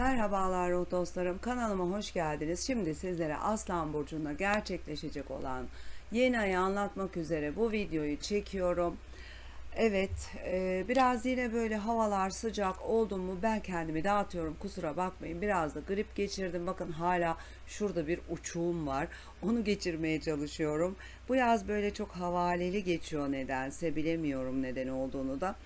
Merhabalar ruh dostlarım kanalıma hoş geldiniz. Şimdi sizlere Aslan Burcu'nda gerçekleşecek olan yeni ayı anlatmak üzere bu videoyu çekiyorum. Evet e, biraz yine böyle havalar sıcak oldu mu ben kendimi dağıtıyorum kusura bakmayın. Biraz da grip geçirdim bakın hala şurada bir uçuğum var onu geçirmeye çalışıyorum. Bu yaz böyle çok havaleli geçiyor nedense bilemiyorum neden olduğunu da.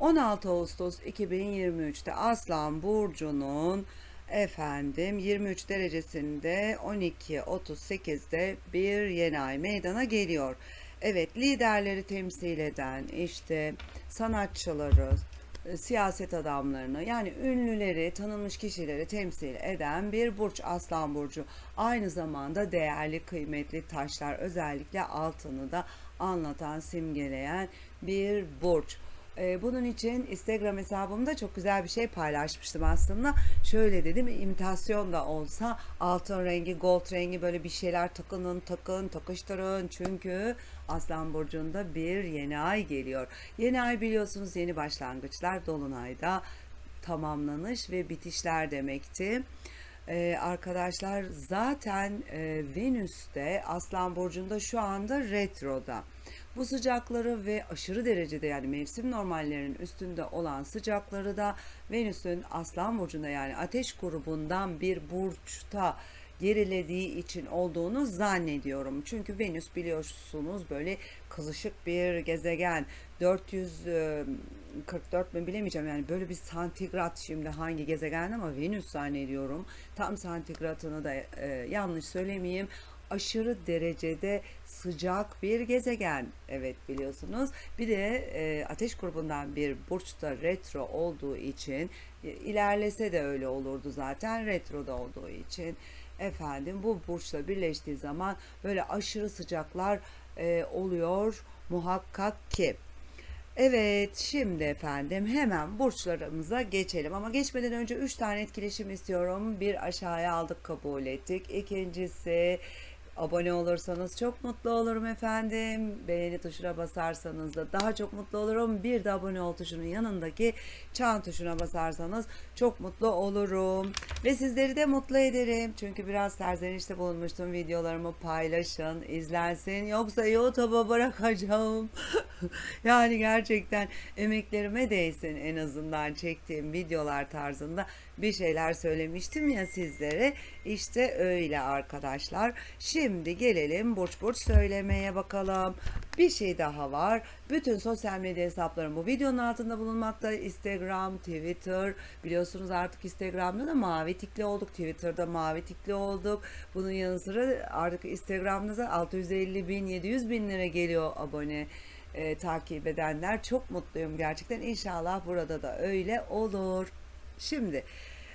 16 Ağustos 2023'te Aslan Burcu'nun efendim 23 derecesinde 12.38'de bir yeni ay meydana geliyor. Evet liderleri temsil eden işte sanatçıları, e, siyaset adamlarını yani ünlüleri, tanınmış kişileri temsil eden bir burç Aslan Burcu. Aynı zamanda değerli, kıymetli taşlar özellikle altını da anlatan, simgeleyen bir burç. Ee, bunun için Instagram hesabımda çok güzel bir şey paylaşmıştım aslında. Şöyle dedim imitasyon da olsa altın rengi, gold rengi böyle bir şeyler takının, takın, takıştırın. Çünkü Aslan Burcu'nda bir yeni ay geliyor. Yeni ay biliyorsunuz yeni başlangıçlar Dolunay'da tamamlanış ve bitişler demekti. Ee, arkadaşlar zaten e, Venüs'te Aslan Burcu'nda şu anda retroda. Bu sıcakları ve aşırı derecede yani mevsim normallerinin üstünde olan sıcakları da Venüs'ün Aslan Burcu'nda yani ateş grubundan bir burçta gerilediği için olduğunu zannediyorum. Çünkü Venüs biliyorsunuz böyle kızışık bir gezegen. 444 mi bilemeyeceğim yani böyle bir santigrat şimdi hangi gezegen ama Venüs zannediyorum. Tam santigratını da e, yanlış söylemeyeyim aşırı derecede sıcak bir gezegen. Evet biliyorsunuz. Bir de e, ateş grubundan bir burçta retro olduğu için e, ilerlese de öyle olurdu zaten retroda olduğu için efendim bu burçla birleştiği zaman böyle aşırı sıcaklar e, oluyor muhakkak ki. Evet şimdi efendim hemen burçlarımıza geçelim ama geçmeden önce 3 tane etkileşim istiyorum. Bir aşağıya aldık kabul ettik. İkincisi Abone olursanız çok mutlu olurum efendim. Beğeni tuşuna basarsanız da daha çok mutlu olurum. Bir de abone ol tuşunun yanındaki çan tuşuna basarsanız çok mutlu olurum. Ve sizleri de mutlu ederim. Çünkü biraz serzenişte bulunmuştum. Videolarımı paylaşın, izlensin. Yoksa YouTube'a bırakacağım. yani gerçekten emeklerime değsin en azından çektiğim videolar tarzında bir şeyler söylemiştim ya sizlere. İşte öyle arkadaşlar. Şimdi gelelim burç burç söylemeye bakalım. Bir şey daha var. Bütün sosyal medya hesaplarım bu videonun altında bulunmakta. Instagram, Twitter. Biliyorsunuz artık Instagram'da da mavi tikli olduk. Twitter'da mavi tikli olduk. Bunun yanı sıra artık Instagram'da da 650 bin, 700 bin lira geliyor abone e, takip edenler. Çok mutluyum gerçekten. İnşallah burada da öyle olur. Şimdi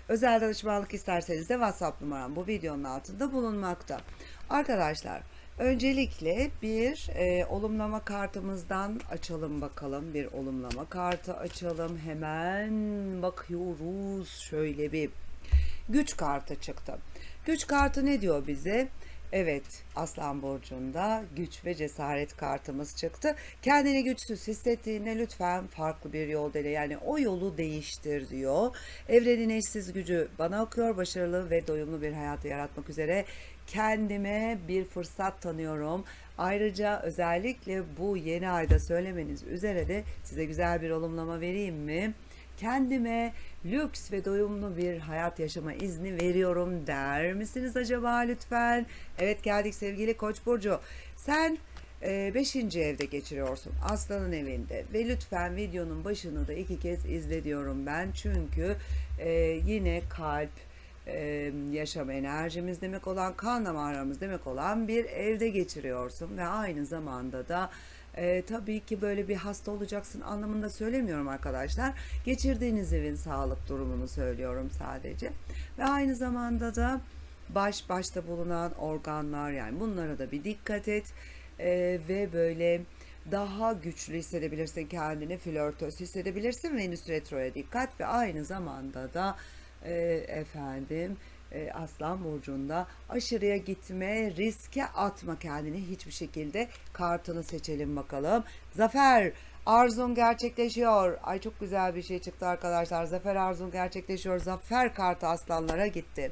özel danışmanlık isterseniz de WhatsApp numaram bu videonun altında bulunmakta. Arkadaşlar öncelikle bir e, olumlama kartımızdan açalım bakalım. Bir olumlama kartı açalım. Hemen bakıyoruz. Şöyle bir güç kartı çıktı. Güç kartı ne diyor bize? Evet, Aslan Burcu'nda güç ve cesaret kartımız çıktı. Kendini güçsüz hissettiğinde lütfen farklı bir yol dene. Yani o yolu değiştir diyor. Evrenin eşsiz gücü bana akıyor. Başarılı ve doyumlu bir hayatı yaratmak üzere kendime bir fırsat tanıyorum. Ayrıca özellikle bu yeni ayda söylemeniz üzere de size güzel bir olumlama vereyim mi? kendime lüks ve doyumlu bir hayat yaşama izni veriyorum der misiniz acaba lütfen? Evet geldik sevgili Koç burcu. Sen 5. evde geçiriyorsun aslanın evinde ve lütfen videonun başını da iki kez izle diyorum ben çünkü e, yine kalp e, yaşam enerjimiz demek olan kan damarlarımız demek olan bir evde geçiriyorsun ve aynı zamanda da e, tabii ki böyle bir hasta olacaksın anlamında söylemiyorum arkadaşlar. Geçirdiğiniz evin sağlık durumunu söylüyorum sadece. Ve aynı zamanda da baş başta bulunan organlar yani bunlara da bir dikkat et. E, ve böyle daha güçlü hissedebilirsin kendini, flörtöz hissedebilirsin. Venüs Retro'ya dikkat ve aynı zamanda da e, efendim e, Aslan Burcu'nda aşırıya gitme, riske atma kendini hiçbir şekilde. Kartını seçelim bakalım. Zafer Arzun gerçekleşiyor. Ay çok güzel bir şey çıktı arkadaşlar. Zafer arzun gerçekleşiyor. Zafer kartı aslanlara gitti.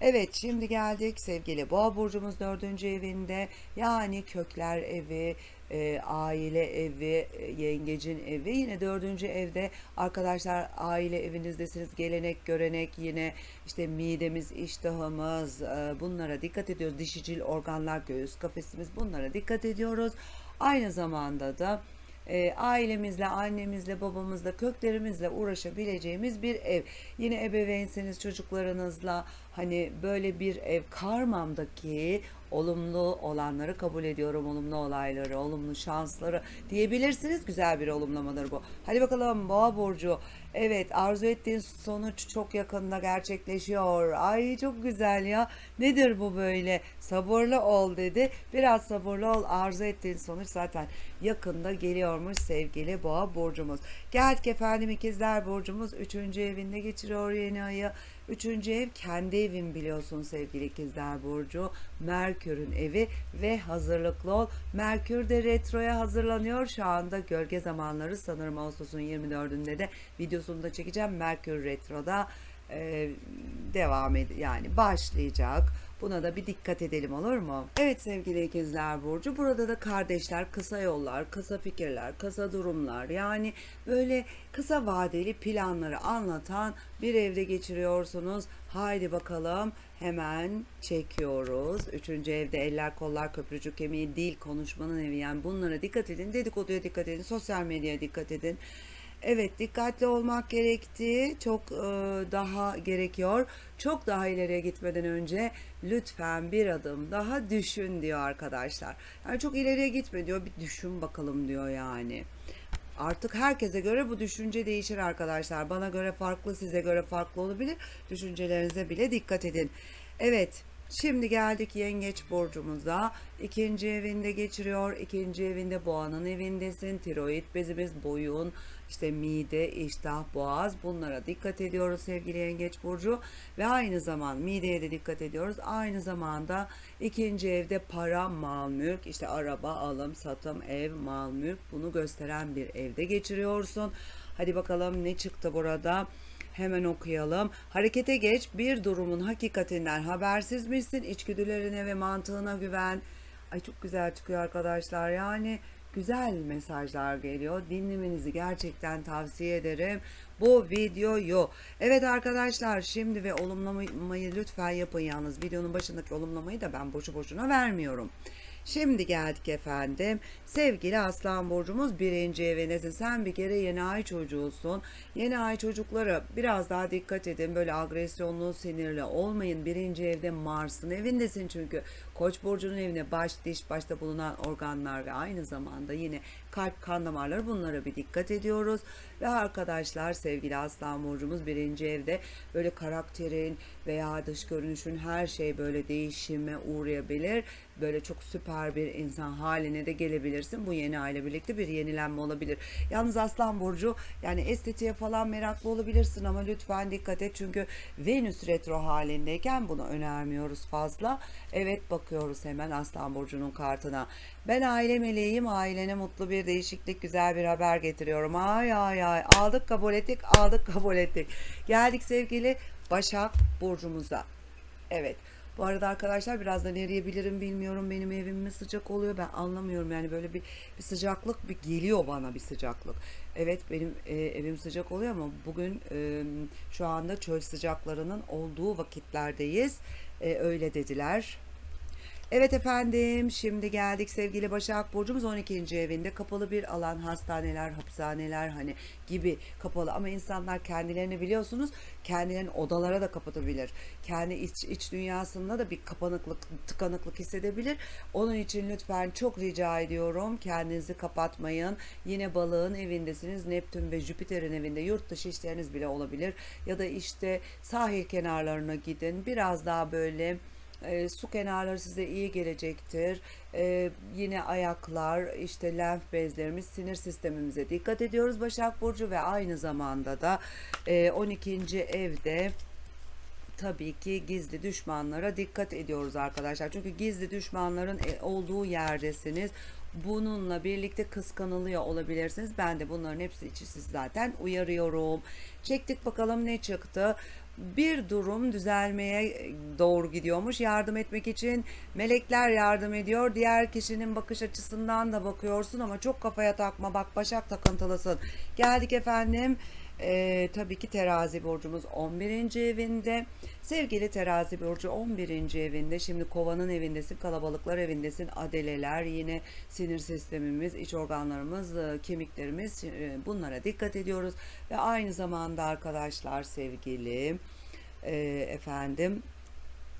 Evet şimdi geldik sevgili boğa burcumuz dördüncü evinde yani kökler evi e, aile evi e, yengecin evi. Yine dördüncü evde arkadaşlar aile evinizdesiniz. Gelenek görenek yine işte midemiz iştahımız e, bunlara dikkat ediyoruz. Dişicil organlar göğüs kafesimiz bunlara dikkat ediyoruz. Aynı zamanda da e, ailemizle, annemizle, babamızla, köklerimizle uğraşabileceğimiz bir ev. Yine ebeveynseniz çocuklarınızla hani böyle bir ev karmamdaki olumlu olanları kabul ediyorum, olumlu olayları, olumlu şansları diyebilirsiniz. Güzel bir olumlamadır bu. Hadi bakalım Boğa burcu. Evet, arzu ettiğin sonuç çok yakında gerçekleşiyor. Ay çok güzel ya. Nedir bu böyle? Sabırlı ol dedi. Biraz sabırlı ol. Arzu ettiğin sonuç zaten yakında geliyormuş sevgili Boğa burcumuz. Geldik efendim ikizler burcumuz 3. evinde geçiriyor yeni ayı. Üçüncü ev kendi evin biliyorsun sevgili ikizler burcu. Merkür'ün evi ve hazırlıklı ol. Merkür de retroya hazırlanıyor. Şu anda gölge zamanları sanırım Ağustos'un 24'ünde de videosunu da çekeceğim. Merkür retroda e, devam ed yani başlayacak. Buna da bir dikkat edelim olur mu? Evet sevgili ikizler burcu burada da kardeşler kısa yollar, kısa fikirler, kısa durumlar yani böyle kısa vadeli planları anlatan bir evde geçiriyorsunuz. Haydi bakalım hemen çekiyoruz. Üçüncü evde eller kollar köprücük kemiği dil konuşmanın evi yani bunlara dikkat edin. Dedikoduya dikkat edin. Sosyal medyaya dikkat edin. Evet dikkatli olmak gerektiği çok e, daha gerekiyor. Çok daha ileriye gitmeden önce lütfen bir adım daha düşün diyor arkadaşlar. Yani çok ileriye gitme diyor bir düşün bakalım diyor yani. Artık herkese göre bu düşünce değişir arkadaşlar. Bana göre farklı, size göre farklı olabilir. Düşüncelerinize bile dikkat edin. Evet, Şimdi geldik yengeç burcumuza. İkinci evinde geçiriyor. İkinci evinde boğanın evindesin. Tiroid bezimiz, boyun, işte mide, iştah, boğaz bunlara dikkat ediyoruz sevgili yengeç burcu. Ve aynı zaman mideye de dikkat ediyoruz. Aynı zamanda ikinci evde para, mal, mülk, işte araba, alım, satım, ev, mal, mülk bunu gösteren bir evde geçiriyorsun. Hadi bakalım ne çıktı burada? Hemen okuyalım. Harekete geç. Bir durumun hakikatinden habersiz misin? İçgüdülerine ve mantığına güven. Ay çok güzel çıkıyor arkadaşlar. Yani güzel mesajlar geliyor. Dinlemenizi gerçekten tavsiye ederim. Bu videoyu. Evet arkadaşlar şimdi ve olumlamayı lütfen yapın yalnız. Videonun başındaki olumlamayı da ben boşu boşuna vermiyorum. Şimdi geldik efendim. Sevgili Aslan Burcumuz birinci evindesin. Sen bir kere yeni ay çocuğusun. Yeni ay çocukları biraz daha dikkat edin. Böyle agresyonlu, sinirli olmayın. Birinci evde Mars'ın evindesin çünkü. Koç burcunun evine baş, diş, başta bulunan organlar ve aynı zamanda yine kalp, kan damarları bunlara bir dikkat ediyoruz. Ve arkadaşlar sevgili Aslan Burcumuz birinci evde böyle karakterin veya dış görünüşün her şey böyle değişime uğrayabilir. Böyle çok süper bir insan haline de gelebilirsin. Bu yeni aile birlikte bir yenilenme olabilir. Yalnız Aslan Burcu yani estetiğe falan meraklı olabilirsin ama lütfen dikkat et çünkü Venüs retro halindeyken bunu önermiyoruz fazla. Evet bakıyoruz hemen Aslan Burcu'nun kartına. Ben aile meleğim, ailene mutlu bir değişiklik, güzel bir haber getiriyorum. Ay ay ay, aldık kabul ettik, aldık kabul ettik. Geldik sevgili Başak Burcumuza. Evet. Bu arada arkadaşlar biraz da nereye bilirim bilmiyorum. Benim evim mi sıcak oluyor ben anlamıyorum. Yani böyle bir, bir sıcaklık bir geliyor bana bir sıcaklık. Evet benim e, evim sıcak oluyor ama bugün e, şu anda çöl sıcaklarının olduğu vakitlerdeyiz. E, öyle dediler. Evet efendim şimdi geldik sevgili Başak Burcumuz 12. evinde kapalı bir alan hastaneler hapishaneler hani gibi kapalı ama insanlar kendilerini biliyorsunuz kendilerini odalara da kapatabilir. Kendi iç, iç dünyasında da bir kapanıklık tıkanıklık hissedebilir. Onun için lütfen çok rica ediyorum kendinizi kapatmayın. Yine balığın evindesiniz Neptün ve Jüpiter'in evinde yurt dışı işleriniz bile olabilir ya da işte sahil kenarlarına gidin biraz daha böyle e, su kenarları size iyi gelecektir. E, yine ayaklar, işte lenf bezlerimiz, sinir sistemimize dikkat ediyoruz Başak Burcu ve aynı zamanda da e, 12. evde tabii ki gizli düşmanlara dikkat ediyoruz arkadaşlar. Çünkü gizli düşmanların e, olduğu yerdesiniz. Bununla birlikte kıskanılıyor olabilirsiniz. Ben de bunların hepsi için siz zaten uyarıyorum. Çektik bakalım ne çıktı. Bir durum düzelmeye doğru gidiyormuş. Yardım etmek için melekler yardım ediyor. Diğer kişinin bakış açısından da bakıyorsun ama çok kafaya takma. Bak Başak takıntılısın. Geldik efendim. Ee, tabii ki terazi burcumuz 11. evinde. Sevgili terazi burcu 11. evinde. Şimdi kovanın evindesin, kalabalıklar evindesin. Adeleler yine sinir sistemimiz, iç organlarımız, e, kemiklerimiz e, bunlara dikkat ediyoruz. Ve aynı zamanda arkadaşlar sevgili e, efendim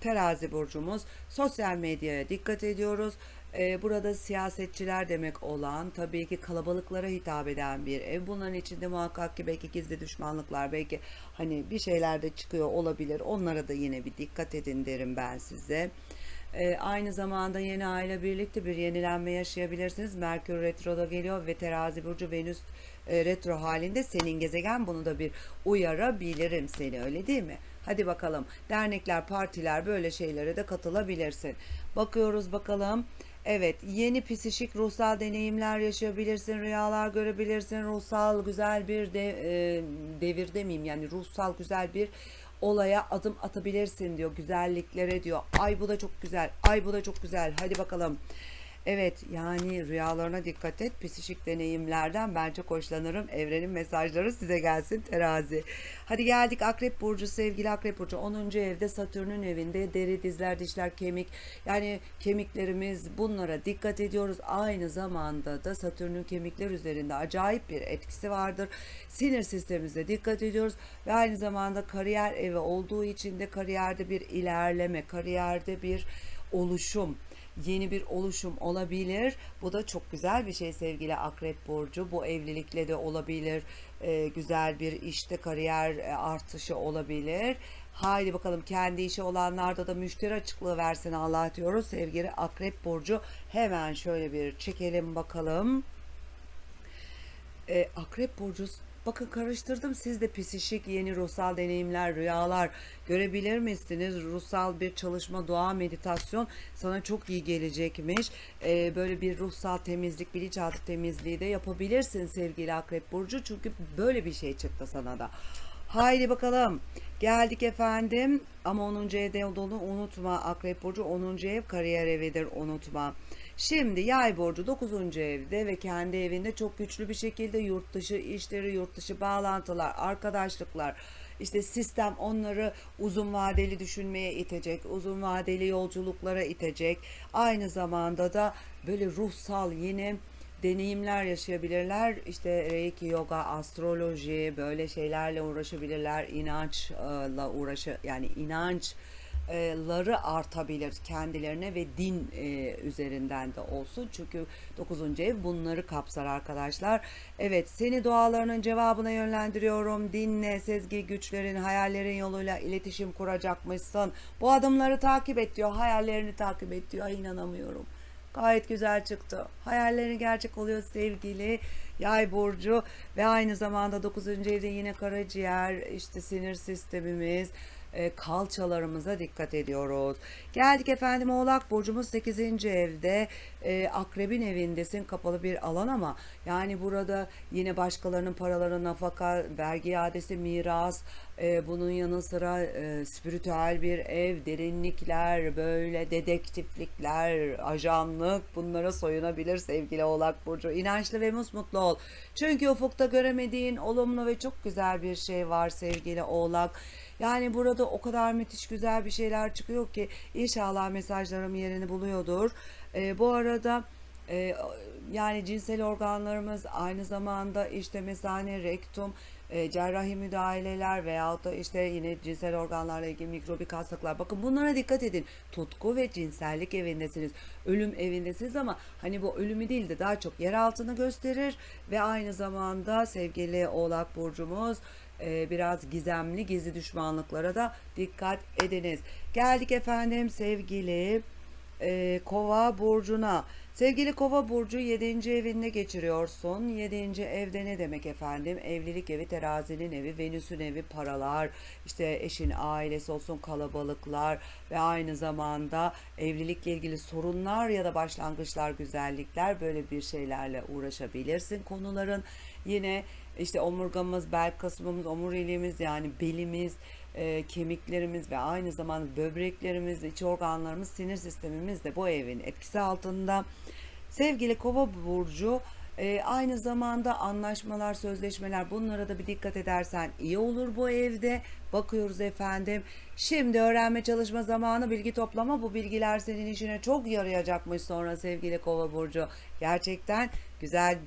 terazi burcumuz sosyal medyaya dikkat ediyoruz. Ee, burada siyasetçiler demek olan tabii ki kalabalıklara hitap eden bir ev. Bunların içinde muhakkak ki belki gizli düşmanlıklar belki hani bir şeyler de çıkıyor olabilir. Onlara da yine bir dikkat edin derim ben size. Ee, aynı zamanda yeni aile birlikte bir yenilenme yaşayabilirsiniz. Merkür retroda geliyor ve terazi burcu Venüs e, retro halinde senin gezegen bunu da bir uyarabilirim seni öyle değil mi? Hadi bakalım dernekler partiler böyle şeylere de katılabilirsin. Bakıyoruz bakalım. Evet yeni psişik ruhsal deneyimler yaşayabilirsin, rüyalar görebilirsin, ruhsal güzel bir de, e, devir demeyeyim yani ruhsal güzel bir olaya adım atabilirsin diyor güzelliklere diyor. Ay bu da çok güzel, ay bu da çok güzel hadi bakalım. Evet yani rüyalarına dikkat et. Psişik deneyimlerden ben çok hoşlanırım. Evrenin mesajları size gelsin terazi. Hadi geldik Akrep Burcu sevgili Akrep Burcu. 10. evde Satürn'ün evinde deri, dizler, dişler, kemik. Yani kemiklerimiz bunlara dikkat ediyoruz. Aynı zamanda da Satürn'ün kemikler üzerinde acayip bir etkisi vardır. Sinir sistemimize dikkat ediyoruz. Ve aynı zamanda kariyer evi olduğu için de kariyerde bir ilerleme, kariyerde bir oluşum yeni bir oluşum olabilir. Bu da çok güzel bir şey sevgili Akrep Burcu. Bu evlilikle de olabilir. Ee, güzel bir işte kariyer e, artışı olabilir. Haydi bakalım kendi işi olanlarda da müşteri açıklığı versin Allah diyoruz. Sevgili Akrep Burcu hemen şöyle bir çekelim bakalım. Ee, Akrep Burcu Bakın karıştırdım. Siz de psişik yeni ruhsal deneyimler, rüyalar görebilir misiniz? Ruhsal bir çalışma, dua, meditasyon sana çok iyi gelecekmiş. Ee, böyle bir ruhsal temizlik, bilinçaltı temizliği de yapabilirsin sevgili Akrep Burcu. Çünkü böyle bir şey çıktı sana da. Haydi bakalım. Geldik efendim. Ama 10. evde olduğunu unutma. Akrep Burcu 10. ev kariyer evidir unutma. Şimdi yay burcu 9. evde ve kendi evinde çok güçlü bir şekilde yurt dışı işleri, yurt dışı bağlantılar, arkadaşlıklar, işte sistem onları uzun vadeli düşünmeye itecek, uzun vadeli yolculuklara itecek. Aynı zamanda da böyle ruhsal yine deneyimler yaşayabilirler. İşte Reiki, yoga, astroloji böyle şeylerle uğraşabilirler. İnançla uğraşı yani inanç ları artabilir kendilerine ve din e, üzerinden de olsun. Çünkü 9. ev bunları kapsar arkadaşlar. Evet seni dualarının cevabına yönlendiriyorum. Dinle, sezgi güçlerin, hayallerin yoluyla iletişim kuracakmışsın. Bu adımları takip et diyor. Hayallerini takip et diyor. Ay, inanamıyorum. Gayet güzel çıktı. Hayalleri gerçek oluyor sevgili yay burcu ve aynı zamanda 9. evde yine karaciğer, işte sinir sistemimiz, e, kalçalarımıza dikkat ediyoruz. Geldik efendim Oğlak Burcumuz 8. evde e, akrebin evindesin kapalı bir alan ama yani burada yine başkalarının paraları nafaka, vergi iadesi, miras e, bunun yanı sıra e, spiritüel bir ev, derinlikler, böyle dedektiflikler, ajanlık bunlara soyunabilir sevgili Oğlak Burcu. İnançlı ve musmutlu ol. Çünkü ufukta göremediğin olumlu ve çok güzel bir şey var sevgili Oğlak. Yani burada o kadar müthiş güzel bir şeyler çıkıyor ki inşallah mesajlarım yerini buluyordur. E, bu arada e, yani cinsel organlarımız aynı zamanda işte mesane, rektum, e, cerrahi müdahaleler veyahut da işte yine cinsel organlarla ilgili mikrobik hastalıklar. Bakın bunlara dikkat edin. Tutku ve cinsellik evindesiniz. Ölüm evindesiniz ama hani bu ölümü değil de daha çok yer altını gösterir ve aynı zamanda sevgili Oğlak Burcumuz e, biraz gizemli gizli düşmanlıklara da dikkat ediniz. Geldik efendim sevgili e, Kova burcuna. Sevgili Kova burcu 7. evinde geçiriyorsun. 7. evde ne demek efendim? Evlilik evi, terazinin evi, Venüs'ün evi, paralar, işte eşin ailesi olsun, kalabalıklar ve aynı zamanda evlilikle ilgili sorunlar ya da başlangıçlar, güzellikler böyle bir şeylerle uğraşabilirsin konuların. Yine işte omurgamız, bel kasımımız, omuriliğimiz yani belimiz, e, kemiklerimiz ve aynı zamanda böbreklerimiz, iç organlarımız, sinir sistemimiz de bu evin etkisi altında. Sevgili Kova burcu e, aynı zamanda anlaşmalar, sözleşmeler bunlara da bir dikkat edersen iyi olur bu evde. Bakıyoruz efendim. Şimdi öğrenme çalışma zamanı, bilgi toplama. Bu bilgiler senin işine çok yarayacakmış sonra sevgili Kova burcu. Gerçekten güzel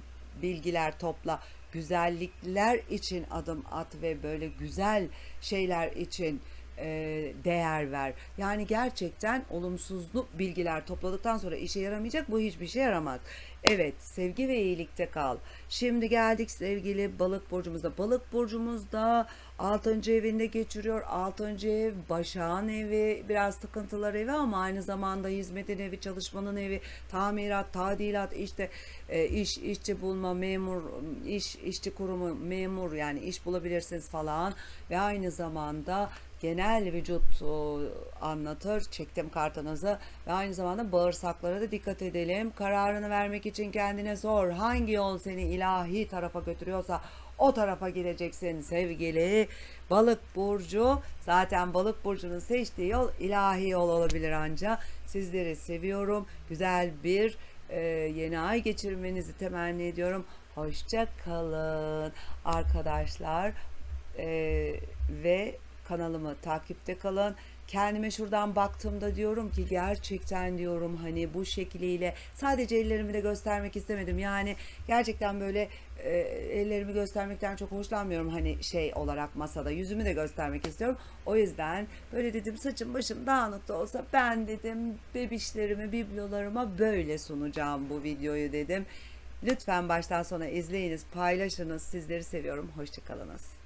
bilgiler topla. Güzellikler için adım at ve böyle güzel şeyler için e, değer ver. Yani gerçekten olumsuzluk bilgiler topladıktan sonra işe yaramayacak bu hiçbir şey yaramaz. Evet sevgi ve iyilikte kal. Şimdi geldik sevgili balık burcumuza. Balık burcumuzda 6. evinde geçiriyor. 6. ev başağın evi biraz sıkıntılar evi ama aynı zamanda hizmetin evi, çalışmanın evi, tamirat, tadilat, işte e, iş, işçi bulma, memur, iş, işçi kurumu, memur yani iş bulabilirsiniz falan ve aynı zamanda genel vücut anlatır. Çektim kartınızı ve aynı zamanda bağırsaklara da dikkat edelim. Kararını vermek için kendine sor. Hangi yol seni ilahi tarafa götürüyorsa o tarafa gideceksin sevgili balık burcu. Zaten balık burcunun seçtiği yol ilahi yol olabilir anca. Sizleri seviyorum. Güzel bir e, yeni ay geçirmenizi temenni ediyorum. Hoşça kalın arkadaşlar. E, ve kanalımı takipte kalın. Kendime şuradan baktığımda diyorum ki gerçekten diyorum hani bu şekliyle sadece ellerimi de göstermek istemedim. Yani gerçekten böyle e, ellerimi göstermekten çok hoşlanmıyorum hani şey olarak masada yüzümü de göstermek istiyorum. O yüzden böyle dedim saçım başım dağınık da olsa ben dedim bebişlerimi biblolarıma böyle sunacağım bu videoyu dedim. Lütfen baştan sona izleyiniz, paylaşınız. Sizleri seviyorum. Hoşçakalınız.